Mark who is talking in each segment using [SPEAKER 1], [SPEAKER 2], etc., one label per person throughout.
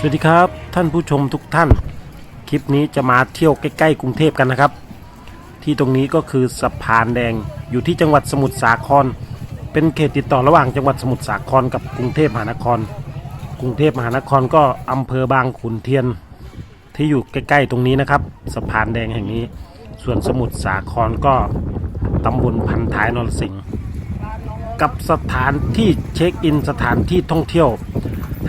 [SPEAKER 1] สวัสดีครับท่านผู้ชมทุกท่าน คลิปนี้จะมาเที่ยวใกล้ๆกรุงเทพกันนะครับ ที่ตรงนี้ก็คือสะพานแดงอยู่ที่จังหวัดสมุทรสาคร เป็นเขตติดต่อระหว่างจังหวัดสมุทรสาครกับกรุงเทพมหานคร กรุงเทพมหานครก็อำเภอบางขุนเทียน ที่อยู่ใกล้ๆตรงนี้นะครับสะพานแดงแห่งนี้ ส่วนสมุทรสาครก็ตำบลพันท้ายนรสิงห์กับสถานที่เช็คอินสถานที่ท่องเที่ยว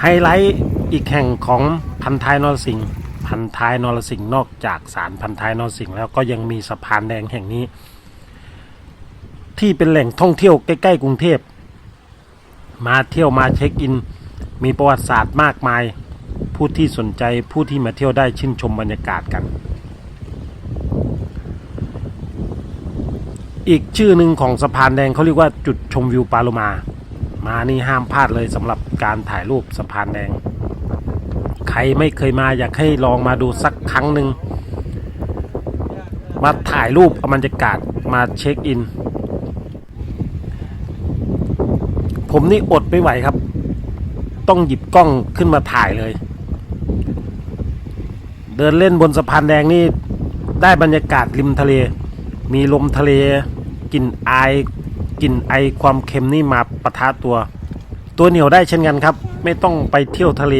[SPEAKER 1] ไฮไลท์ อีกแห่งของพันท้ายนรสิงห์พันท้ายนรสิงห์นอกจากศาลพันท้ายนรสิงห์แล้วก็ยังมีสะพานแดงแห่งนี้ ที่เป็นแหล่งท่องเที่ยวใกล้ๆกรุงเทพ มาเที่ยวมาเช็คอิน มีประวัติศาสตร์มากมาย ผู้ที่สนใจผู้ที่มาเที่ยวได้ชื่นชมบรรยากาศกัน อีกชื่อหนึ่งของสะพานแดงเขาเรียกว่าจุดชมวิวปาโลมา มานี่ห้ามพลาดเลยสำหรับการถ่ายรูปสะพานแดง ใครไม่เคยมาอยากให้ลองมาดูสักครั้งหนึ่งมาถ่ายรูปบรรยากาศมาเช็คอิน ผมนี่อดไม่ไหวครับ ต้องหยิบกล้องขึ้นมาถ่ายเลย เดินเล่นบนสะพานแดงนี่ได้บรรยากาศริมทะเล มีลมทะเลกลิ่นอายกลิ่นไอความเค็มนี่มาปะทะตัว ตัวเหนียวได้เช่นกันครับ ไม่ต้องไปเที่ยวทะเล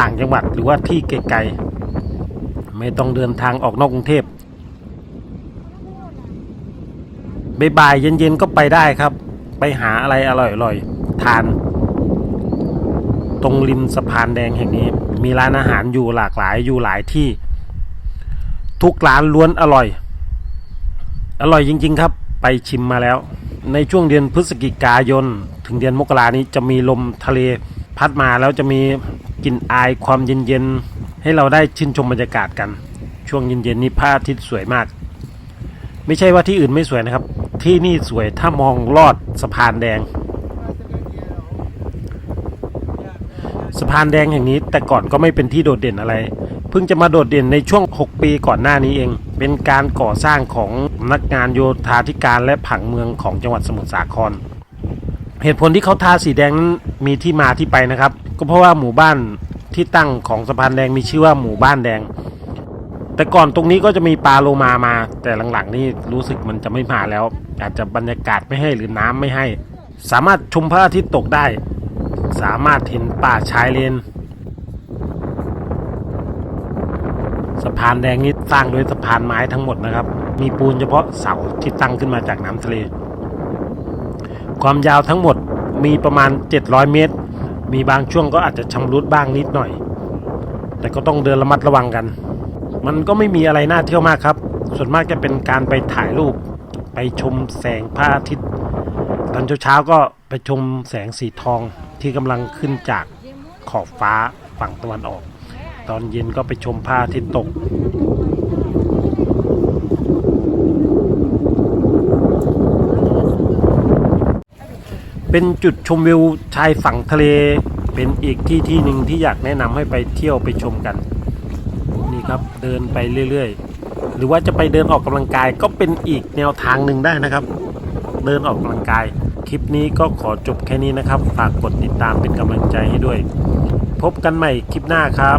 [SPEAKER 1] ต่างจังหวัดหรือว่าที่ไกลๆไม่ต้องเดินทางออกนอกกรุงเทพบ่ายเย็นๆก็ไปได้ครับ ไปหาอะไรอร่อยๆทาน ตรงริมสะพานแดงแห่งนี้ มีร้านอาหารอยู่หลากหลายอยู่หลายที่ ทุกร้านล้วนอร่อย อร่อยจริง ๆ ครับ ไปชิมมาแล้ว ในช่วงเดือนพฤศจิกายน ถึงเดือนมกรานี้จะมีลมทะเลพัดมาแล้วจะมี กลิ่นอายความเย็นๆ ให้เราได้ชื่นชมบรรยากาศกัน ช่วงเย็นๆนี้พระอาทิตย์สวยมาก ไม่ใช่ว่าที่อื่นไม่สวยนะครับ ที่นี่สวยถ้ามองลอดสะพานแดง สะพานแดงแห่งนี้แต่ก่อนก็ไม่เป็นที่โดดเด่นอะไร เพิ่งจะมาโดดเด่นในช่วง 6 ปีก่อนหน้านี้เอง เป็นการก่อสร้างของสำนักงานโยธาธิการและผังเมืองของจังหวัดสมุทรสาคร เหตุผลที่เขาทาสีแดงมีที่มาที่ไปนะครับ ก็เพราะว่าหมู่บ้านที่ตั้งของสะพานแดงมีชื่อว่าหมู่บ้านแดง แต่ก่อนตรงนี้ก็จะมีปลาโลมามา แต่หลังๆนี่รู้สึกมันจะไม่มาแล้ว อาจจะบรรยากาศไม่ให้หรือน้ำไม่ให้ สามารถชมพระอาทิตย์ตกได้ สามารถเห็นป่าชายเลนสะพานแดงนี้สร้างโดยสะพานไม้ทั้งหมดนะครับ มีปูนเฉพาะเสาที่ตั้งขึ้นมาจากน้ำทะเล ความยาวทั้งหมดมีประมาณ 700 เมตร มีบางช่วงก็อาจจะชำรุดบ้างนิดหน่อย แต่ก็ต้องเดินระมัดระวังกัน มันก็ไม่มีอะไรน่าเที่ยวมากครับ ส่วนมากจะเป็นการไปถ่ายรูป ไปชมแสงพระอาทิตย์ ตอนเช้าๆก็ไปชมแสงสีทองที่กำลังขึ้นจากขอบฟ้าฝั่งตะวันออก ตอนเย็นก็ไปชมพระอาทิตย์ตก เป็นจุดชมวิวชายฝั่งทะเล เป็นอีกที่ที่หนึ่งที่อยากแนะนำให้ไปเที่ยวไปชมกัน นี่ครับเดินไปเรื่อยๆ หรือว่าจะไปเดินออกกำลังกายก็เป็นอีกแนวทางหนึ่งได้นะครับ เดินออกกำลังกาย คลิปนี้ก็ขอจบแค่นี้นะครับ ฝากกดติดตามเป็นกำลังใจให้ด้วย พบกันใหม่คลิปหน้าครับ